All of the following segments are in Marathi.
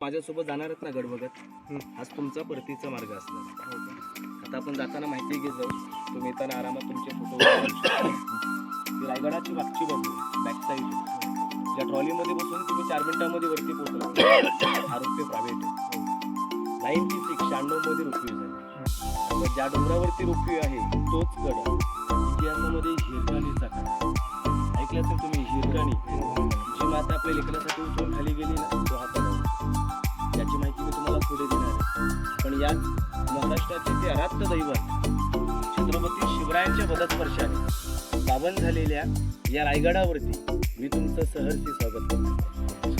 माझ्यासोबत जाणार आहेत ना गड बघत आज तुमचा परतीचा मार्ग असणार. आता आपण जाताना माहिती घेत जाऊ. तुम्ही येताना आरामात तुमचे फोटो रायगडाची मागची बाजू बॅक साईड ज्या ट्रॉलीमध्ये बसून तुम्ही चार मिनिटांमध्ये वरती पोहोचला. हा रोपवे प्रायव्हेट आहे. नाईन्टी सिक्स शहाण्णवमध्ये रोपवे झाले. ज्या डोंगरावरती रोपवे आहे तोच गड. इतिहासामध्ये हिरकाणीचा काळ ऐकलं असेल तुम्ही हिरकाणी. जी माता आपल्या लेकरासाठी उचलून खाली गेली ना तो हात पुढे देणार पण यात महाराष्ट्राचे ते आराध्य दैवत छत्रपती शिवरायांच्या पदस्पर्शाने पावन झालेल्या या रायगडावरती मी तुमचं सहर्षी स्वागत करतो.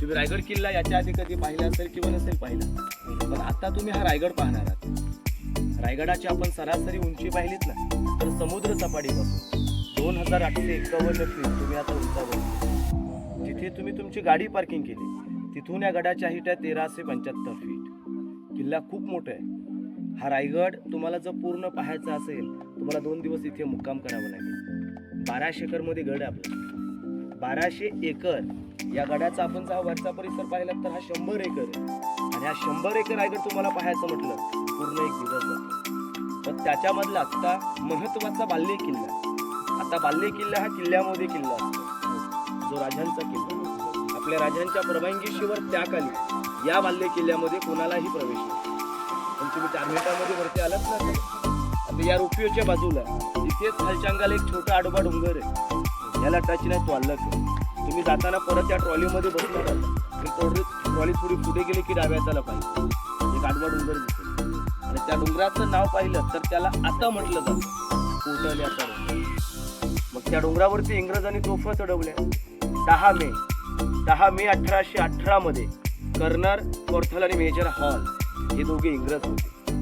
तुम्ही रायगड किल्ला याच्या आधी कधी पाहिला असेल किंवा नसेल पाहिला पण आता तुम्ही हा रायगड पाहणार आहात. रायगडाची आपण सरासरी उंची पाहिलीत ना तर समुद्र सपाटीपासून दोन हजार आठशे एकावन्न फीट तुम्ही आता उंचावर तिथे तुम्ही तुमची गाडी पार्किंग केली. तिथून या गडाच्या आहे तेराशे पंच्याहत्तर फीट किल्ला खूप मोठा आहे. हा रायगड तुम्हाला जर पूर्ण पाहायचा असेल तुम्हाला दोन दिवस इथे मुक्काम करावा लागेल. बाराशे एकरमध्ये गड आहे आपला. बाराशे एकर या गडाचा आपण जर हा वरचा परिसर पाहिला तर हा शंभर एकर आहे. आणि हा शंभर एकर रायगड तुम्हाला पाहायचं म्हटलं पूर्ण एक दिवस जातो. पण त्याच्यामधला आत्ता महत्त्वाचा बाल्य किल्ला आता बाल्य किल्ला हा किल्ल्यामध्ये किल्ला असतो. जो राजांचा किल्ला. आपल्या राजांच्या परवानगीशिवाय त्याखाली या बाल्य किल्ल्यामध्ये कोणालाही प्रवेश नाही. पण तुम्ही चार मिनिटामध्ये वरती आलात ना आता या रोपियोच्या बाजूला तिथेच खालच्या एक छोटा आडोबा डोंगर आहे. याला टच नाही तो अलग तुम्ही जाताना परत या ट्रॉलीमध्ये बसून आहात. आणि ट्रॉली ट्रॉली थोडी पुढे गेली की डाव्या त्याला पाहिजे. एक आडवा डोंगर दिसेल. आणि त्या डोंगराचं नाव पाहिलं तर त्याला आता म्हटलं जातं. कोटल याचा डोंगर मग त्या डोंगरावरती इंग्रजांनी तोफा चढवल्या. दहा मे. दहा मे अठराशे अठरा मध्ये कर्नर कोर्थल आणि मेजर हॉल हे दोघे इंग्रज होते.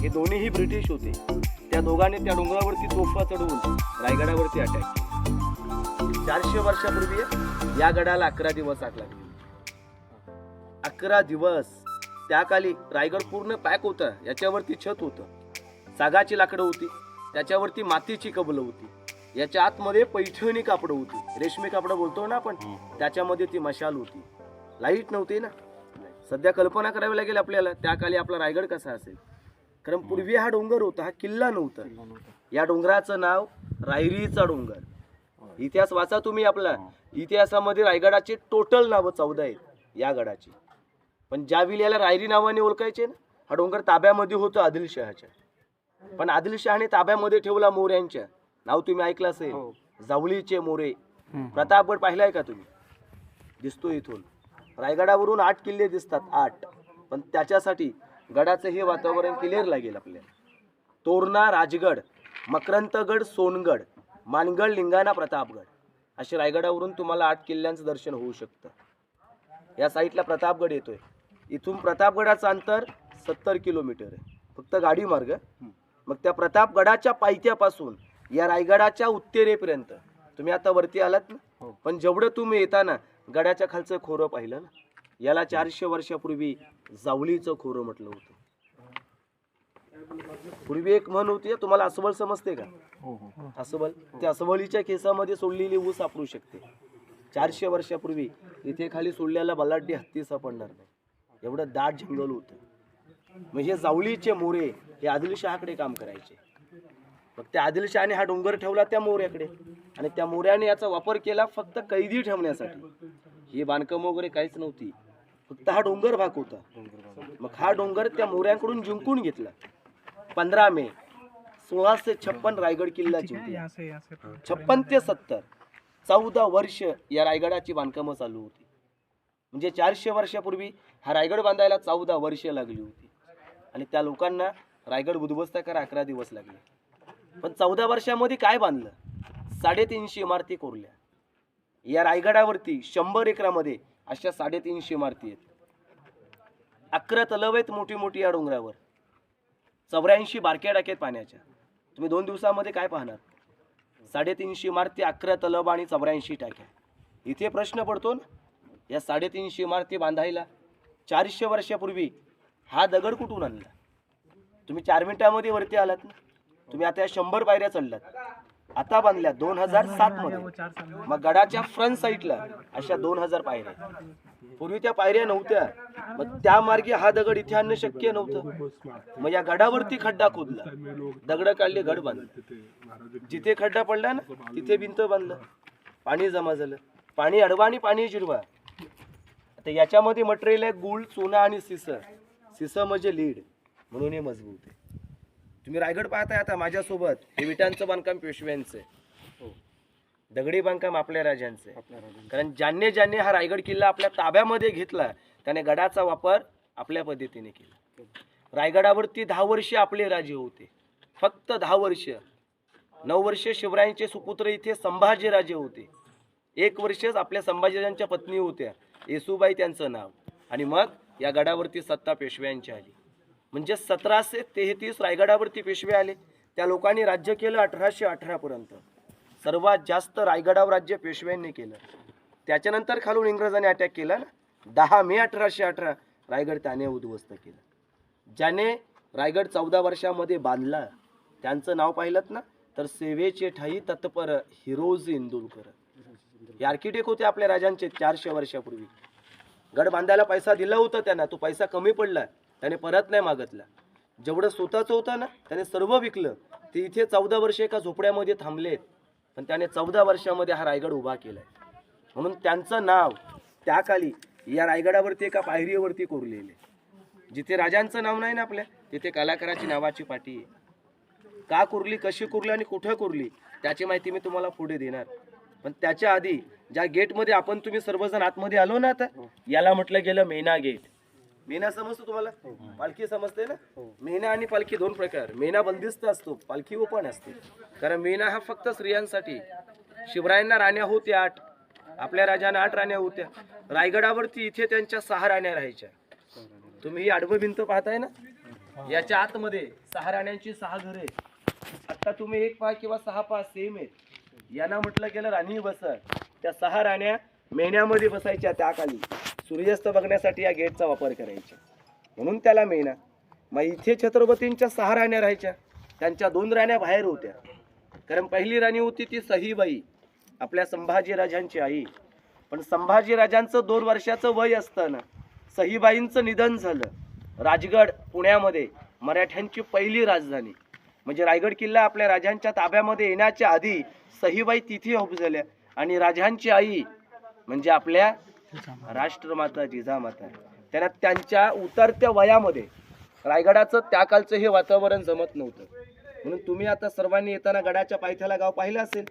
हे दोन्हीही ब्रिटिश होते. त्या दोघांनी त्या डोंगरावरती तोफा चढवून रायगडावरती अटॅक केली. चारशे वर्षापूर्वी या गडाला अकरा दिवस आग लागली. अकरा दिवस. त्या काली रायगड पूर्ण पॅक होतं. याच्यावरती छत होतं. सागाची लाकडं होती. त्याच्यावरती मातीची कबलं होती. याच्या आतमध्ये पैठणी कापडं होती. रेशमी कापडं बोलतो ना आपण त्याच्यामध्ये ती मशाल होती. लाइट नव्हती ना. सध्या कल्पना करावी लागेल आपल्याला त्या काली आपला रायगड कसा असेल. कारण पूर्वी हा डोंगर होता हा किल्ला नव्हता. या डोंगराचं नाव रायरीचा डोंगर. इतिहास वाचा तुम्ही आपला. इतिहासामध्ये रायगडाचे टोटल नावं चौदा आहेत या गडाची. पण ज्या याला रायरी नावाने ओळखायचे ना हा डोंगर ताब्यामध्ये होतं आदिलशहाच्या. पण आदिलशहाने ताब्यामध्ये ठेवला मोऱ्यांच्या. नाव तुम्ही ऐकलं असेल. जावळीचे मोरे. प्रतापगड पाहिलाय का तुम्ही? दिसतो इथून. रायगडावरून आठ किल्ले दिसतात आठ. पण त्याच्यासाठी गडाचं हे वातावरण क्लिअर लागेल आपल्याला. तोरणा राजगड मकरंतगड सोनगड मानगड लिंगाणा प्रतापगड. असे रायगडावरून तुम्हाला आठ किल्ल्यांचं दर्शन होऊ शकतं. या साईडला प्रतापगड येतोय. इथून प्रतापगडाचं अंतर सत्तर किलोमीटर आहे. फक्त गाडी मार्ग मग त्या प्रतापगडाच्या पायथ्यापासून या रायगडाच्या उत्तरेपर्यंत. तुम्ही आता वरती आलात ना? पण जेवढं तुम्ही येताना गडाच्या खालचं खोरं पाहिलं ना याला चारशे वर्षापूर्वी जावळीचं खोरं म्हटलं होतं. पूर्वी एक म्हण होती तुम्हाला अस्वल समजते का? अस्वल? त्या अस्वलीच्या केसामध्ये सोडलेली ऊस सापडू शकते. चारशे वर्षापूर्वी इथे खाली सोडलेला बलाढ्य हत्ती सापडणार नाही. एवढं दाट जंगल होतं. हे जावळीचे मोरे हे आदिलशहाकडे काम करायचे. मग त्या आदिलशहाने हा डोंगर ठेवला त्या मोऱ्याकडे. आणि त्या मोऱ्याने याचा वापर केला फक्त कैदी ठेवण्यासाठी. ही बांधकाम वगैरे काहीच नव्हती. फक्त हा डोंगर भाग होता. मग हा डोंगर त्या मोऱ्यांकडून जिंकून घेतला. पंधरा मे सोळाशे छप्पन रायगड किल्ला जिंकला छप्पन ते सत्तर चौदा वर्ष या रायगडाची बांधकामं चालू होती. म्हणजे चारशे वर्षापूर्वी हा रायगड बांधायला चौदा वर्ष लागली होती. आणि त्या लोकांना रायगड उद्ध्वस्त करा अकरा दिवस लागले. पण चौदा वर्षामध्ये काय बांधलं? साडेतीनशे इमारती कोरल्या. या रायगडावरती शंभर एकरामध्ये अशा साडेतीनशे इमारती आहेत. अकरा तलव आहेत मोठी मोठी या डोंगरावर. चौऱ्याऐंशी बारक्या टाक्यात पाण्याच्या. तुम्ही दोन दिवसामध्ये काय पाहणार? साडेतीनशे इमारती अकरा तलब आणि चौऱ्याऐंशी टाक्या. इथे प्रश्न पडतो ना या साडेतीनशे इमारती बांधायला चारशे वर्षापूर्वी हा दगड कुठून आणला? तुम्ही चार मिनिटामध्ये वरती आलात ना. तुम्ही आता या शंभर पायऱ्या चढल्यात आता बांधल्या दोन हजार सात मध्ये. मग गडाच्या फ्रंट साईडला अशा दोन हजार पायऱ्या पूर्वी त्या पायऱ्या नव्हत्या. मग त्या मार्गे हा दगड इथे आणणं शक्य नव्हतं. मग या गडावरती खड्डा खोदला. दगड काढले गड बांधले. जिथे खड्डा पडला ना तिथे भिंत बांधलं. पाणी जमा झालं. पाणी अडवा आणि पाणी जिरवा. आता याच्यामध्ये मटेरियल आहे गुळ चुना आणि सिस. सिस म्हणजे लीड. म्हणून हे मजबूत आहे. तुम्ही रायगड पाहताय आता माझ्यासोबत. हे विटांचं बांधकाम पेशव्यांचं आहे. दगडी बांधकाम आपल्या राजांचं आहे. कारण ज्यांनी ज्यांनी हा रायगड किल्ला आपल्या ताब्यामध्ये घेतला त्याने गडाचा वापर आपल्या पद्धतीने केला. रायगडावरती दहा वर्षे आपले राजे होते. फक्त दहा वर्ष. नऊ वर्ष शिवरायांचे सुपुत्र इथे संभाजी राजे होते. एक वर्षच आपल्या संभाजीराजांच्या पत्नी होत्या. येसुबाई त्यांचं नाव. आणि मग या गडावरती सत्ता पेशव्यांची आली. म्हणजे सतराशे तेहतीस रायगडावरती पेशवे आले. त्या लोकांनी राज्य केलं अठराशे अठरापर्यंत सर्वात जास्त रायगडावर राज्य पेशव्यांनी केलं. त्याच्यानंतर खालून इंग्रजांनी अटॅक केला ना. दहा मे अठराशे अठरा रायगड त्याने उद्ध्वस्त केलं. ज्याने रायगड चौदा वर्षामध्ये बांधला. त्यांचं नाव पाहिलं ना? तर सेवेचे ठाई तत्पर हिरोज इंदुरकर हे आर्किटेक्ट होते आपल्या राजांचे चारशे वर्षापूर्वी. गड बांधायला पैसा दिला होता त्यांना. तो पैसा कमी पडला. त्याने परत नाही मागतला. जेवढं स्वतःचं होतं ना त्याने सर्व विकलं. ते इथे चौदा वर्ष एका झोपड्यामध्ये थांबलेत. पण त्याने चौदा वर्षामध्ये हा रायगड उभा केलाय. म्हणून त्यांचं नाव त्या काली या रायगडावरती एका पायरीवरती कोरलेले जिथे राजांचं नाव नाही ना आपल्या तिथे कलाकाराची नावाची पाटी आहे. का कुरली कशी कुरली आणि कुठं कुरली त्याची माहिती मी तुम्हाला पुढे देणार. पण त्याच्या आधी ज्या गेटमध्ये आपण तुम्ही सर्वजण आतमध्ये आलो ना आता याला म्हटलं गेलं मेना गेट. मेना समजतो तुम्हाला? पालखी समजते ना? मेना आणि पालखी दोन प्रकार. मेना बंदिस्त असतो पालखी ओपन असते. कारण मेना हा फक्त स्त्रियांसाठी. शिवरायांना राण्या होत्या आठ. आपल्या राजांना आठ राण्या होत्या. रायगडावरती इथे त्यांच्या सहा राण्या राहायच्या. तुम्ही ही आडवं भिंत पाहताय ना? याच्या आतमध्ये सहा राण्यांची सहा घरे. आता तुम्ही एक पहा किंवा सहा पहा सेम आहेत. यांना म्हटलं गेलं राणी बसर. त्या सहा राण्या मेण्यामध्ये बसायच्या त्या खाली सूर्यास्त बघण्यासाठी या गेटचा वापर करायचे. म्हणून त्याला मेना मग इथे छत्रपतींच्या सहा राण्या राहायच्या. त्यांच्या दोन राण्या बाहेर होत्या. कारण पहिली राणी होती ती सहीबाई आपल्या संभाजीराजांची आई. पण संभाजीराजांचं दोन वर्षाचं वय असताना सहीबाईंचं निधन झालं. राजगड पुण्यामध्ये मराठ्यांची पहिली राजधानी. म्हणजे रायगड किल्ला आपल्या राजांच्या ताब्यामध्ये येण्याच्या आधी सहीबाई तिथे उभ झाल्या. आणि राजांची आई म्हणजे आपल्या राष्ट्रमाता. जिजामाता. त्यांना त्यांच्या उतरत्या वयामध्ये रायगडाचं त्या कालचं हे वातावरण जमत नव्हतं. म्हणून तुम्ही आता सर्वांनी येताना गडाच्या पायथ्याला गाव पाहिलं असेल.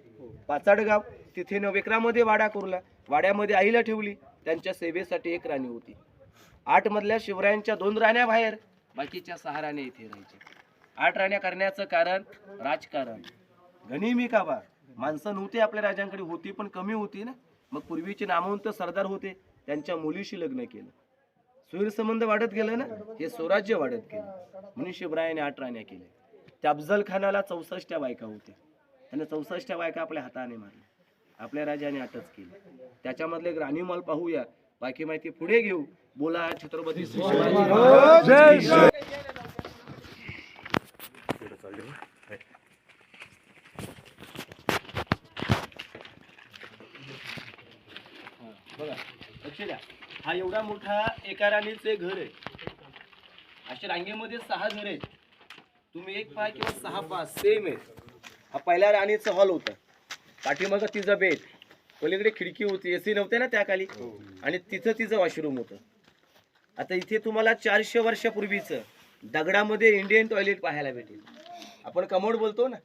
पाचाड गाव तिथे नवेकरामध्ये वाडा कुरला. वाड्यामध्ये आईला ठेवली. त्यांच्या सेवेसाठी एक राणी होती. आठ मधल्या शिवरायांच्या दोन राण्या बाहेर बाकीच्या सहा राण्या इथे राहायच्या आठ राण्या करण्याचं कारण राजकारण. गनिमी काबा माणसं नव्हती आपल्या राजांकडे होती पण कमी होती ना? मग पूर्वीचे नामवंत सरदार होते त्यांच्या मुलीशी लग्न केलं. सूर्यसंबंध वाढत गेलं ना हे स्वराज्य वाढत गेलं. म्हणून शिवरायाने आठ राण्या केल्या. त्या अफजल खानाला चौसष्ट बायका होत्या. त्याने चौसष्ट बायका आपल्या हाताने मारल्या. आपल्या राजाने आठच केली. त्याच्यामधले एक राणीमाल पाहूया. बाकी माहिती पुढे घेऊ. बोला छत्रपती शिवाजी महाराज. बघा लक्ष द्या. हा एवढा मोठा एका राणीचे घर आहे. अशा रांगेमध्ये सहा घर आहेत. तुम्ही एक पहा किंवा सहा पहा सेम आहे. हा पहिल्या राणीचा हॉल होता. पाठीमागं तिचं बेड पलीकडे खिडकी होती एसी नव्हते ना त्या खाली आणि तिथं तिचं वॉशरूम होतं. आता इथे तुम्हाला चारशे वर्षापूर्वीचं दगडामध्ये इंडियन टॉयलेट पाहायला भेटेल. आपण कमोड बोलतो ना?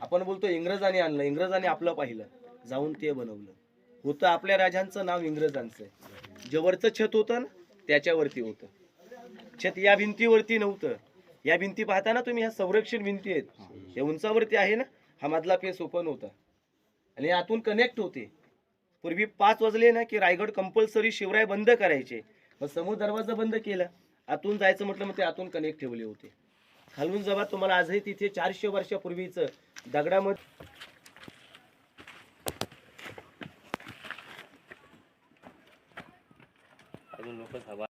आपण बोलतो इंग्रजांनी आणलं इंग्रजांनी आपलं पाहिलं. जाऊन ते बनवलं. होतं आपल्या राजांचं नाव इंग्रजांचं आहे. छत होतं ना त्याच्यावरती होतं. छत या भिंतीवरती नव्हतं. या भिंती पाहताना तुम्ही ह्या संरक्षण भिंती आहेत. या उंचावरती आहे ना हा मधला फेस ओपन होता. आणि आतून कनेक्ट होते. पूर्वी पाच वाजले ना की रायगड कंपल्सरी शिवराय बंद करायचे. मग समोर दरवाजा बंद केला. आतून जायचं म्हटलं मग ते आतून कनेक्ट ठेवले होते. खालून जेव्हा तुम्हाला आजही तिथे चारशे वर्षापूर्वीचं दगडामध्ये pues abajo.